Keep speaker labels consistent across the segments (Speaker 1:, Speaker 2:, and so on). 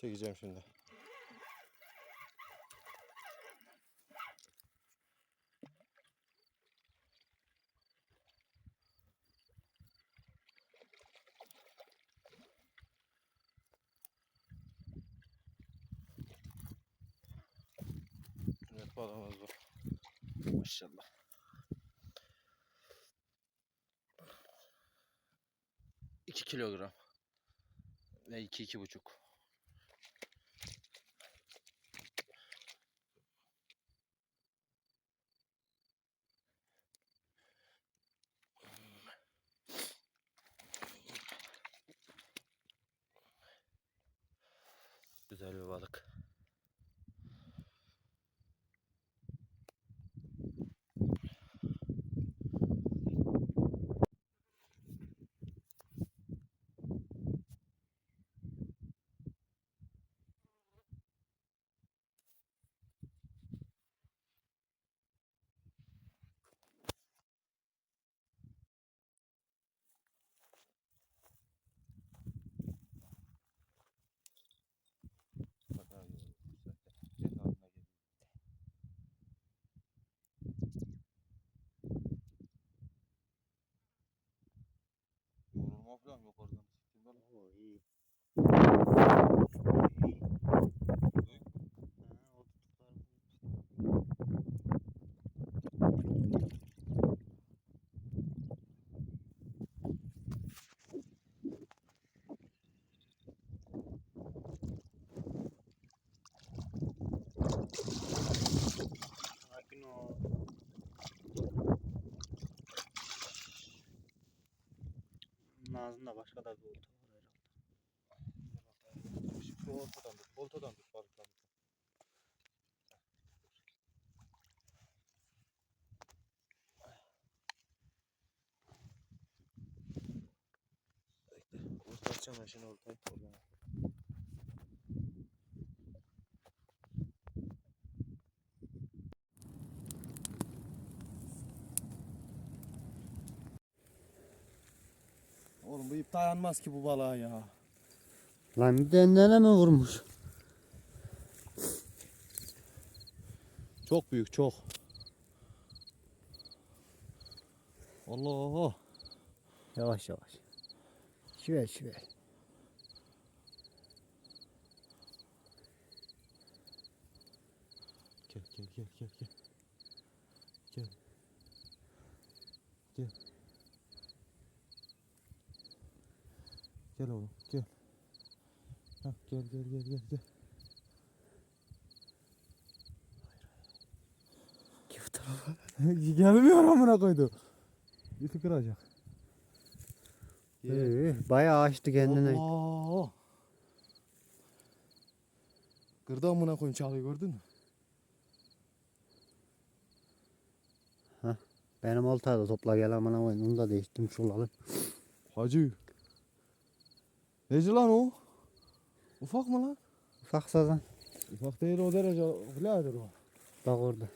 Speaker 1: Çekeceğim şimdi. Evet balığımız bu. Maşallah. İki kilogram. Ve iki iki buçuk. Güzel bir balık. Bak abi, senin altına geliyor. Yorulma falan yok oradan. Siktir balık.
Speaker 2: Oo iyi. iyi.
Speaker 1: Büyük.
Speaker 2: Ha, o tutuklar Sakin ol. Bunun ağzında başka da bir olta var herhalde.
Speaker 1: Şu ortadan tut, oltadan tut balıktan. Bekle, Orta açacağım ben şimdi ortayı. Bu ip dayanmaz ki bu balığa ya.
Speaker 2: Lan bir dendene mi vurmuş?
Speaker 1: Çok büyük çok. Allah.
Speaker 2: Yavaş yavaş. Şiver şiver.
Speaker 1: Gel gel gel gel gel. Gel. Gel. Gel oğlum gel. Hah, gel gel gel gel gel. Gelmiyor amına koydu. Yüzü kıracak.
Speaker 2: Ee, bayağı açtı kendine.
Speaker 1: Allah. Kırdı amına koyun çalıyı gördün mü?
Speaker 2: Benim oltayı da topla gel amına koyayım. Onu da değiştim şuraları.
Speaker 1: Hacı. Neci lan o? Ufak mı lan?
Speaker 2: Ufak sazan.
Speaker 1: Ufak değil o derece. Birader o.
Speaker 2: Bak orada.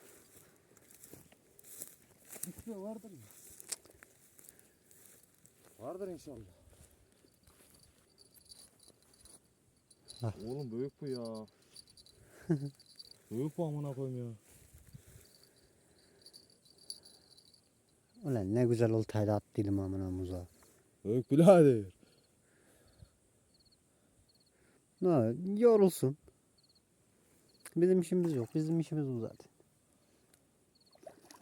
Speaker 1: İşte vardır mı? Vardır inşallah.
Speaker 2: Hah.
Speaker 1: Oğlum büyük bu ya. büyük bu amına koyayım ya.
Speaker 2: Ulan ne güzel oltayla attıydım amına muza.
Speaker 1: Büyük birader.
Speaker 2: Ne yorulsun. Bizim işimiz yok. Bizim işimiz bu zaten.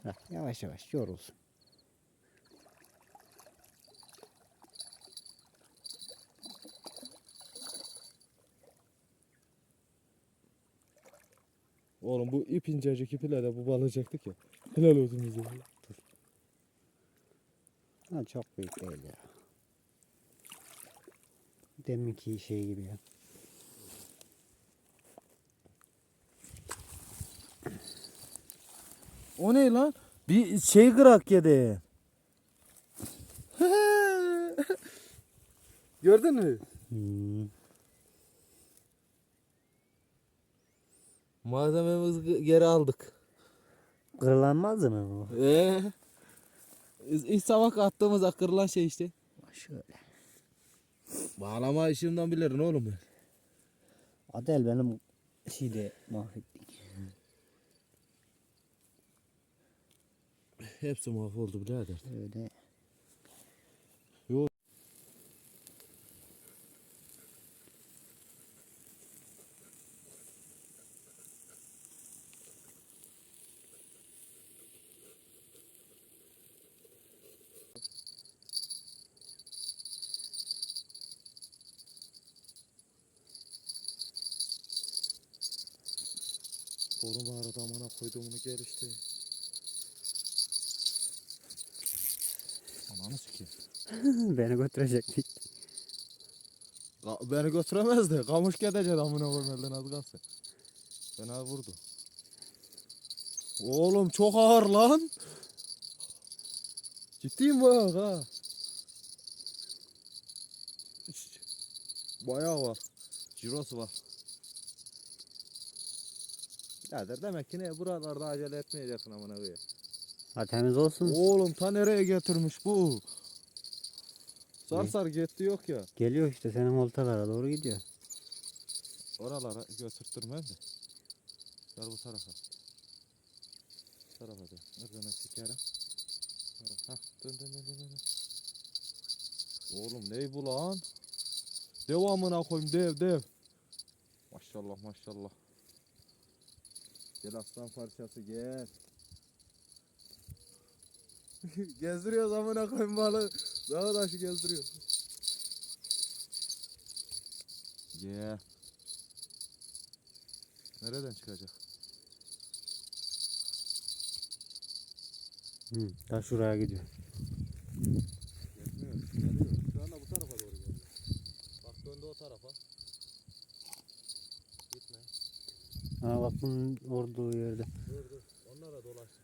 Speaker 2: Heh, yavaş yavaş yorulsun.
Speaker 1: Oğlum bu ip incecik ipiyle de bu balıcaktık ya. Helal olsun bize. Dur.
Speaker 2: Ha, çok büyük değil ya. Deminki şey gibi ya.
Speaker 1: O ne lan? Bir şey kırak yedi. Gördün mü?
Speaker 2: Hmm.
Speaker 1: Malzememizi geri aldık.
Speaker 2: Kırılanmaz mı bu?
Speaker 1: Ee, ilk sabah attığımız akırılan şey işte.
Speaker 2: Şöyle.
Speaker 1: Bağlama işimden bilirim oğlum ben.
Speaker 2: Adel benim şeyde mahvettik.
Speaker 1: Hepsi mahvoldu birader.
Speaker 2: Öyle.
Speaker 1: Yok. Boru mağarada amana koyduğumunu gelişti. Ananı sikeyim.
Speaker 2: Beni götürecektik.
Speaker 1: Ka- Beni götüremez de kamış gidecek amına koyayım elden az kalsın. Fena vurdu. Oğlum çok ağır lan. Ciddiyim bak ha. Bayağı var. Cirosu var. Birader demek ki ne buralarda acele etmeyeceksin amına koyayım.
Speaker 2: Ha temiz olsun.
Speaker 1: Oğlum ta nereye getirmiş bu? Sar
Speaker 2: Ne?
Speaker 1: sar gitti yok ya.
Speaker 2: Geliyor işte senin oltalara doğru gidiyor.
Speaker 1: Oralara götürtürmem de. Gel bu tarafa. Bu tarafa dön. Oradan sikerim. Ha, dön dön dön dön dön. Oğlum ney bu lan? Devamına koyayım dev dev. Maşallah maşallah. Gel aslan parçası gel. gezdiriyoruz amına koyayım balı. Dağı taşı gezdiriyor. Gel. Nereden çıkacak?
Speaker 2: Hı, ta şuraya gidiyor.
Speaker 1: Geliyor, geliyor. Şu anda bu tarafa doğru geliyor. Bak döndü o tarafa. Gitme.
Speaker 2: Ha bak bunun olduğu yerde.
Speaker 1: Dur dur. Onlara sefer.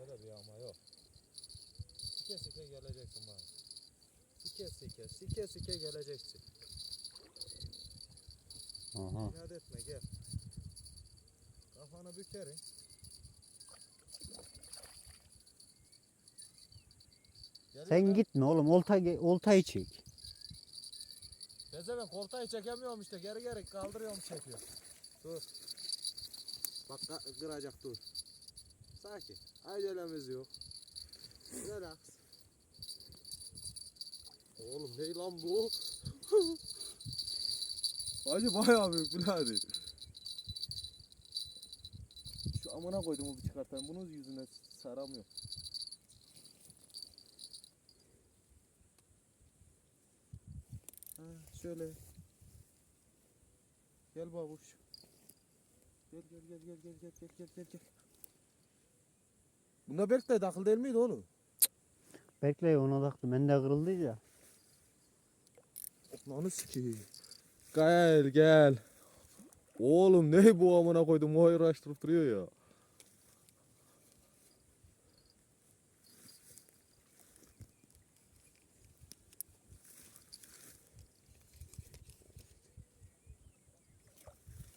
Speaker 1: Öyle bir ama yok. Sike sike geleceksin bana. Sike sike, sike sike geleceksin.
Speaker 2: Aha.
Speaker 1: İnat etme gel. Kafanı bükerim.
Speaker 2: Sen gitme oğlum olta oltayı çek.
Speaker 1: Bezemek koltayı çekemiyorum işte geri geri kaldırıyorum çekiyor. Dur. Bak kıracak dur. Sakin. Acelemiz yok. Relax. Oğlum ne lan bu? Hacı bayağı büyük birader. Şu amına koydum o bir çıkartayım. Bunun yüzüne saramıyor. Ha, şöyle. Gel babuş. Gel gel gel gel gel gel gel gel gel. Bunda belki de takıl değil miydi oğlum?
Speaker 2: Bekle ona baktım. Ben de kırıldı ya.
Speaker 1: Lan sikeyim. Gel gel. Oğlum ne bu amına koydum o uğraştırıp duruyor ya.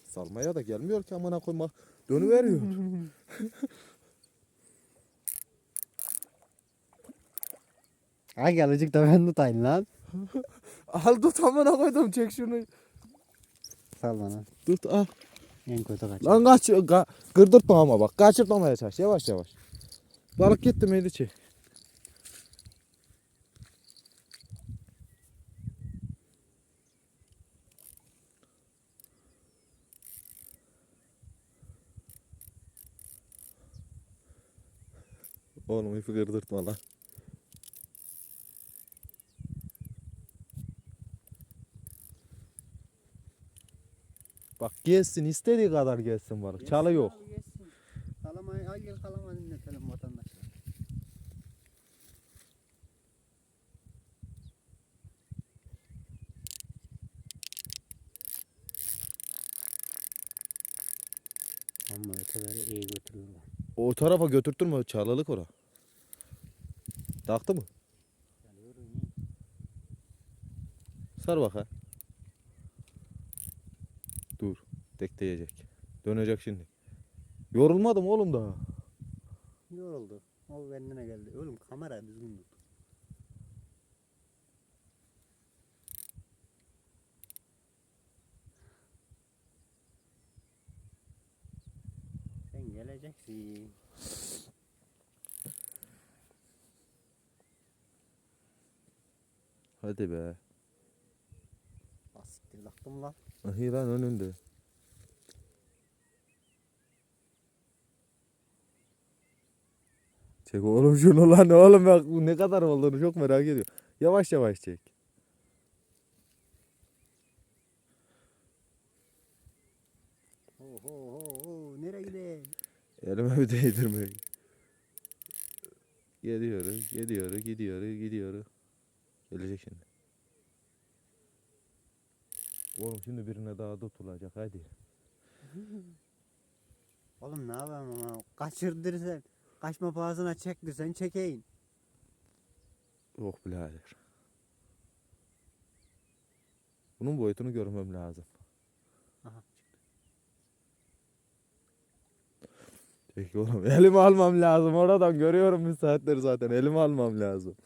Speaker 1: Salmaya da gelmiyor ki amına koyma. Dönüveriyor.
Speaker 2: Ha gelecek de ben tutayım lan.
Speaker 1: al tut amına koydum çek şunu.
Speaker 2: Sal bana.
Speaker 1: Tut al.
Speaker 2: En kötü kaç.
Speaker 1: Lan kaç, ga, kırdırtma ama bak. Kaçırtmamaya çalış. Yavaş yavaş. Balık gitti miydi çek. Oğlum ipi kırdırtma lan. Bak gelsin istediği kadar gelsin balık. Çalı yok.
Speaker 2: Kalamayı al gel kalama dinletelim vatandaşlar. Ama öteleri iyi götürüyorlar.
Speaker 1: O tarafa götürtürme çalılık ora. Taktı mı? Sar bak ha. Bekleyecek. Dönecek şimdi. Yorulmadım oğlum daha.
Speaker 2: Yoruldu. O kendine geldi. Oğlum kamera düzgün tut. Sen geleceksin.
Speaker 1: Hadi be.
Speaker 2: Asiktir aklım lan.
Speaker 1: Ahi lan önünde. Çek oğlum şunu lan oğlum bak bu ne kadar olduğunu çok merak ediyorum. Yavaş yavaş çek.
Speaker 2: Ho ho ho ho nereye gidelim?
Speaker 1: Elime bir değdirme. Geliyoruz, geliyoruz, gidiyoruz, gidiyoruz. Gelecek şimdi. Oğlum şimdi birine daha tutulacak hadi.
Speaker 2: Oğlum ne yapayım ama kaçırdırsan kaçma pahasına çektirsen çekeyim.
Speaker 1: Yok birader. Bunun boyutunu görmem lazım.
Speaker 2: Aha.
Speaker 1: Peki oğlum elimi almam lazım. Oradan görüyorum bir saattir zaten. Elimi almam lazım.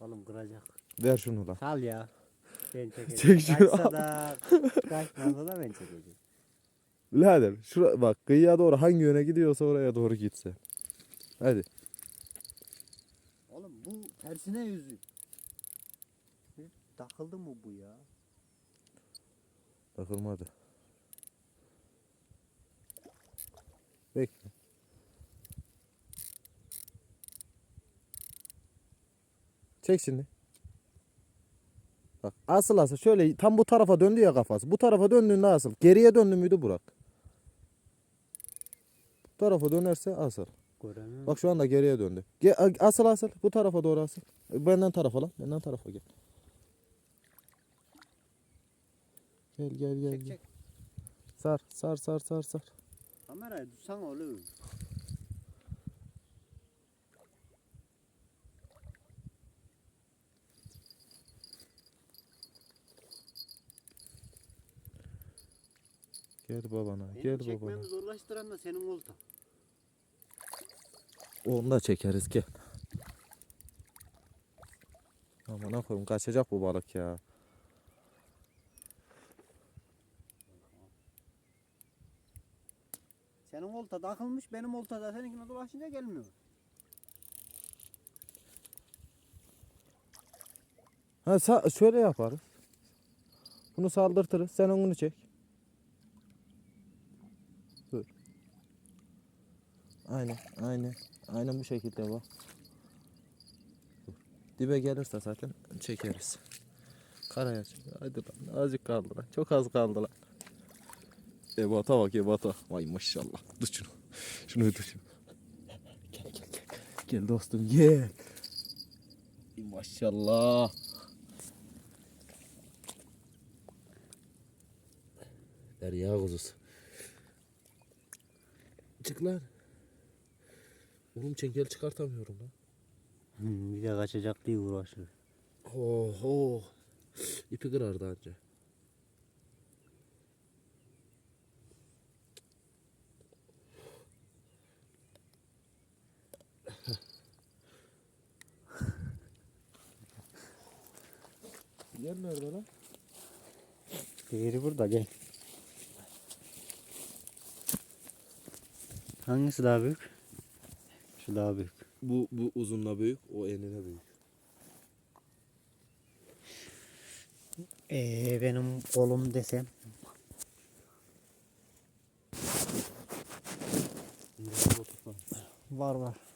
Speaker 2: Oğlum kıracak.
Speaker 1: Ver şunu lan.
Speaker 2: Sal ya. Ben çekeceğim.
Speaker 1: Çek şunu.
Speaker 2: Kaçsa da kaçmasa da ben çekeceğim.
Speaker 1: Birader şura bak kıyıya doğru hangi yöne gidiyorsa oraya doğru gitse. Hadi.
Speaker 2: Oğlum bu tersine yüzü. Takıldı mı bu ya?
Speaker 1: Takılmadı. Bekle. Çek şimdi. Bak asıl asıl şöyle tam bu tarafa döndü ya kafası. Bu tarafa döndüğünde asıl. Geriye döndü müydü Burak? Bu tarafa dönerse asıl.
Speaker 2: Göremiyorum.
Speaker 1: Bak şu anda geriye döndü. Ge asıl asıl. Bu tarafa doğru asıl. Benden tarafa lan. Benden tarafa gel. Gel gel gel.
Speaker 2: Çek
Speaker 1: gel.
Speaker 2: çek.
Speaker 1: Sar sar sar sar sar.
Speaker 2: Kamerayı tutsana oğlum.
Speaker 1: Gel babana.
Speaker 2: Benim
Speaker 1: gel
Speaker 2: çekmemi
Speaker 1: babana.
Speaker 2: zorlaştıran da senin olta.
Speaker 1: Onu da çekeriz gel. Aman koyayım kaçacak bu balık ya.
Speaker 2: Senin olta takılmış, benim olta da seninkine dolaşınca gelmiyor.
Speaker 1: Ha sa- şöyle yaparız. Bunu saldırtırız. Sen onu çek. Dur. Aynen, aynen. Aynen bu şekilde bak. Dur. Dibe gelirse zaten çekeriz. Karaya çek. Hadi lan. Azıcık kaldı lan. Çok az kaldı lan. Ebata bak ebata. Vay maşallah. Tut şunu. Şunu şunu. Gel gel gel. Gel dostum gel. Maşallah. Derya kuzusu. Çık lan. Oğlum çengel çıkartamıyorum lan.
Speaker 2: Hmm, bir de kaçacak diye uğraşıyor.
Speaker 1: Oho. İpi kırardı anca. Yer nerede lan?
Speaker 2: Diğeri burada gel. Hangisi daha büyük? Şu daha büyük.
Speaker 1: Bu bu uzunla büyük, o enine büyük.
Speaker 2: Ee, benim kolum desem. Var var.